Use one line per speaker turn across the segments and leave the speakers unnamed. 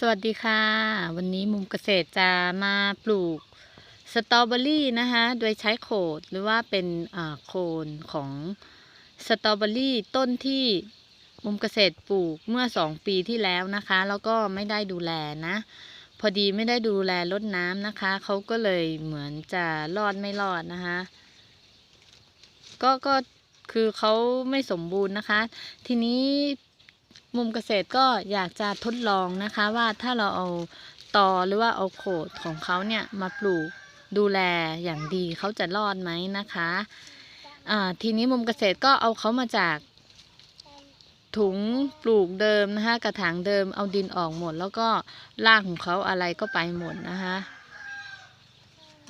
สวัสดีค่ะ วันนี้มุมเกษตรจะมาปลูกสตรอเบอรี่นะคะโดยใช้โขดหรือว่าเป็นโคนของสตรอเบอรี่ต้นที่มุมเกษตรปลูกเมื่อสองปีที่แล้วนะคะ แล้วก็ไม่ได้ดูแลนะ พอดีไม่ได้ดูแลรดน้ำนะคะเขาก็เลยเหมือนจะรอดไม่รอดนะคะ ก็ก็คือเขาไม่สมบูรณ์นะคะ ทีนี้ มุมเกษตรก็อยากจะทดลองนะคะว่าถ้าเราเอาตอหรือว่าเอาโขดของเขาเนี่ยมาปลูกดูแลอย่างดีเขาจะรอดไหมนะคะอ่าทีนี้มุมเกษตรก็เอาเขามาจากถุงปลูกเดิมนะคะกระถางเดิมเอาดินออกหมด แล้วก็รากของเขาอะไรก็ไปหมดนะคะ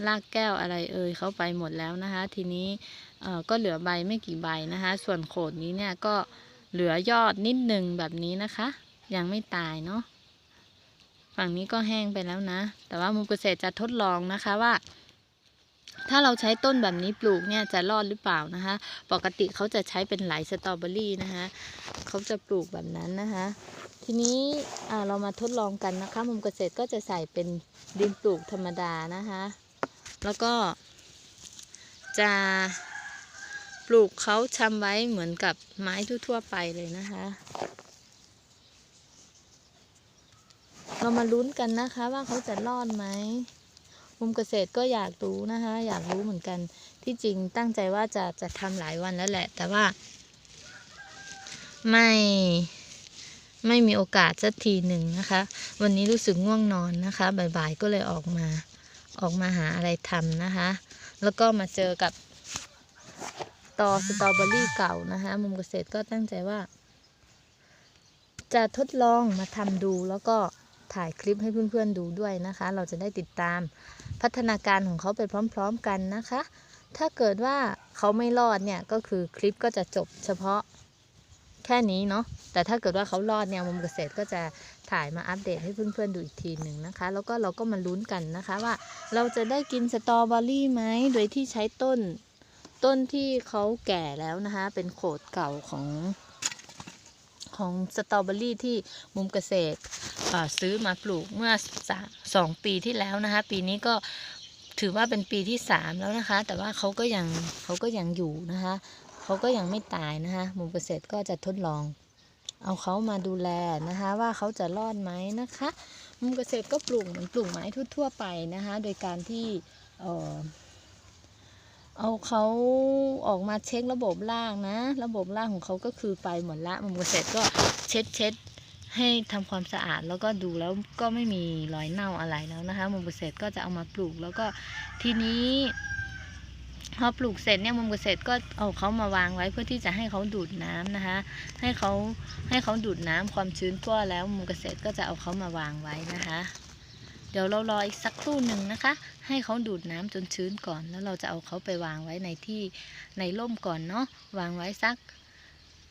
รากแก้วอะไรเอ่ยเขาไปหมดแล้วนะคะ ทีนี้เอ่อก็เหลือใบไม่กี่ใบนะคะ ส่วนโขดนี้เนี่ยก็ เหลือยอดนิดหนึ่งแบบนี้นะคะ ยังไม่ตายเนาะฝั่งนี้ก็แห้งไปแล้วนะ แต่ว่ามุมเกษตรจะทดลองนะคะว่า ถ้าเราใช้ต้นแบบนี้ปลูกเนี่ยจะรอดหรือเปล่านะคะ ปกติเขาจะใช้เป็นไหลสตรอเบอรี่นะคะเขาจะปลูกแบบนั้นนะคะ ทีนี้อ่าเรามาทดลองกันนะคะ มุมเกษตรก็จะใส่เป็นดินปลูกธรรมดานะคะ แล้วก็จะ ปลูกเขาชำไว้เหมือนกับไม้ทั่วๆไปเลยนะคะ เรามาลุ้นกันนะคะว่าเขาจะรอดไหมมุมเกษตรก็อยากรู้นะคะ อยากรู้เหมือนกันที่จริงตั้งใจว่าจะจะทำหลายวันแล้วแหละ แต่ว่า ไม่ไม่มีโอกาสสักทีหนึ่งนะคะ วันนี้รู้สึกง่วงนอนนะคะบ่ายๆก็เลยออกมาออกมาหาอะไรทำนะคะ แล้วก็มาเจอกับ ตอสตรอเบอรี่เก่านะคะมุมเกษตรก็ตั้งใจว่า จะทดลองมาทำดูแล้วก็ถ่ายคลิปให้เพื่อนๆดูด้วยนะคะ เราจะได้ติดตามพัฒนาการของเขาไปพร้อมๆกันนะคะ ถ้าเกิดว่าเขาไม่รอดเนี่ยก็คือคลิปก็จะจบเฉพาะแค่นี้เนาะแต่ถ้าเกิดว่าเขารอดเนี่ยมุมเกษตรก็จะถ่ายมาอัปเดตให้เพื่อนๆดูอีกทีหนึ่งนะคะ แล้วก็เราก็มาลุ้นกันนะคะว่าเราจะได้กินสตรอเบอรี่ไหมโดยที่ใช้ต้น ต้นที่เขาแก่แล้วนะคะ เป็นโขดเก่าของของสตรอเบอรี่ที่มุมเกษตรซื้อมาปลูกเมื่อสาสองปีที่แล้วนะคะ ปีนี้ก็ถือว่าเป็นปีที่สามแล้วนะคะ แต่ว่าเขาก็ยังเขาก็ยังอยู่นะคะเขาก็ยังไม่ตายนะคะมุมเกษตรก็จะทดลอง เอาเขามาดูแลนะคะ ว่าเขาจะรอดไหมนะคะ มุมเกษตรก็ปลูกเหมือนปลูกไม้ทั่วๆไปนะคะ โดยการที่ เอาเขาออกมาเช็คระบบล่างนะ ระบบล่างของเขาก็คือไปหมดละมุมเกษตรก็เช็ดเช็ดให้ทำความสะอาดแล้วก็ดูแล้วก็ไม่มีรอยเน่าอะไรแล้วนะคะมุมเกษตรก็จะเอามาปลูกแล้วก็ทีนี้พอปลูกเสร็จเนี่ยมุมเกษตรก็เอาเขามาวางไว้เพื่อที่จะให้เขาดูดน้ำนะคะ ให้เขาให้เขาดูดน้ำความชื้นทั่วแล้วมุมเกษตรก็จะเอาเขามาวางไว้นะคะ ดี๋ยวเรารออีกสักครู่หนึ่งนะคะ ให้เขาดูดน้ำจนชื้นก่อน แล้วเราจะเอาเขาไปวางไว้ในที่ในร่มก่อนเนาะวางไว้สัก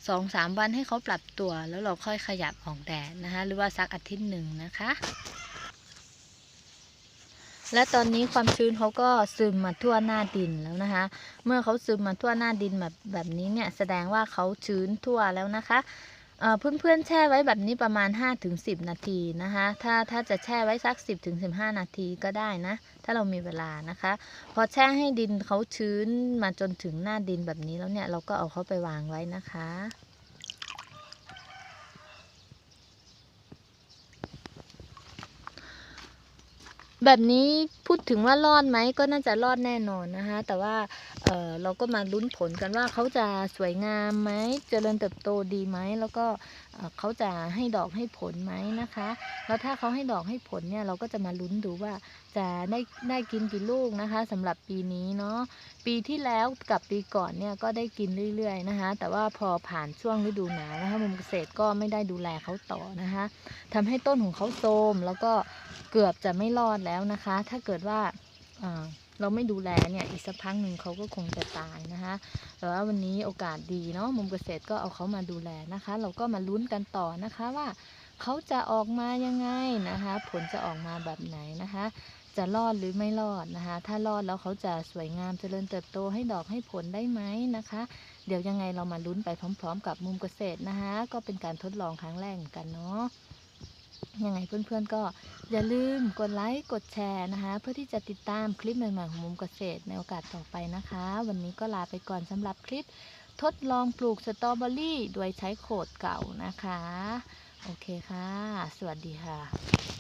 สองสามวันให้เขาปรับตัว แล้วเราค่อยขยับออกแดดนะคะ หรือว่าสักอาทิตย์หนึ่งนะคะ และตอนนี้ความชื้นเขาก็ซึมมาทั่วหน้าดินแล้วนะคะ เมื่อเขาซึมมาทั่วหน้าดินแบบแบบนี้เนี่ยแสดงว่าเขาชื้นทั่วแล้วนะคะ เอ่อเพื่อนๆแช่ไว้แบบนี้ประมาณ 5-10 นาทีนะคะ ถ้าถ้าจะแช่ไว้สัก 10-15 นาทีก็ได้นะ ถ้าเรามีเวลานะคะ พอแช่ให้ดินเขาชื้นมาจนถึงหน้าดินแบบนี้แล้วเนี่ยเราก็เอาเขาไปวางไว้นะคะแบบนี้ พูดถึงว่ารอดไหมก็น่าจะรอดแน่นอนนะคะแต่ว่าเเราก็มาลุ้นผลกันว่าเขาจะสวยงามไหมเจริญเติบโตดีไหมแล้วก็เอ่อเขาจะให้ดอกให้ผลไหมนะคะ แล้วถ้าเขาให้ดอกให้ผลเนี่ยเราก็จะมาลุ้นดูว่าจะได้ได้กินกี่ลูกนะคะสำหรับปีนี้เนาะปีที่แล้วกับปีก่อนเนี่ยก็ได้กินเรื่อยๆนะคะ แต่ว่าพอผ่านช่วงฤดูหนาวนะคะมุมเกษตรก็ไม่ได้ดูแลเขาต่อนะคะทำให้ต้นของเขาโทรมแล้วก็ เกือบจะไม่รอดแล้วนะคะ ถ้าเกิดว่าเราไม่ดูแลเนี่ยอีกสักพักหนึ่งเขาก็คงจะตายนะคะ แต่ว่าวันนี้โอกาสดีเนาะมุมเกษตรก็เอาเขามาดูแลนะคะ เราก็มาลุ้นกันต่อนะคะว่าเขาจะออกมายังไงนะคะ ผลจะออกมาแบบไหนนะคะ จะรอดหรือไม่รอดนะคะ ถ้ารอดแล้วเขาจะสวยงามเจริญเติบโตให้ดอกให้ผลได้ไหมนะคะ เดี๋ยวยังไงเรามาลุ้นไปพร้อม ๆ กับมุมเกษตรนะคะ ก็เป็นการทดลองครั้งแรกเหมือนกันเนาะ ยังไงเพื่อนๆก็อย่าลืมกดไลค์ กดแชร์นะคะ เพื่อที่จะติดตามคลิปใหม่ๆของมุมเกษตรในโอกาสต่อไปนะคะ วันนี้ก็ลาไปก่อนสำหรับคลิปทดลองปลูกสตรอเบอรี่โดยใช้โขดเก่านะคะ โอเคค่ะ สวัสดีค่ะ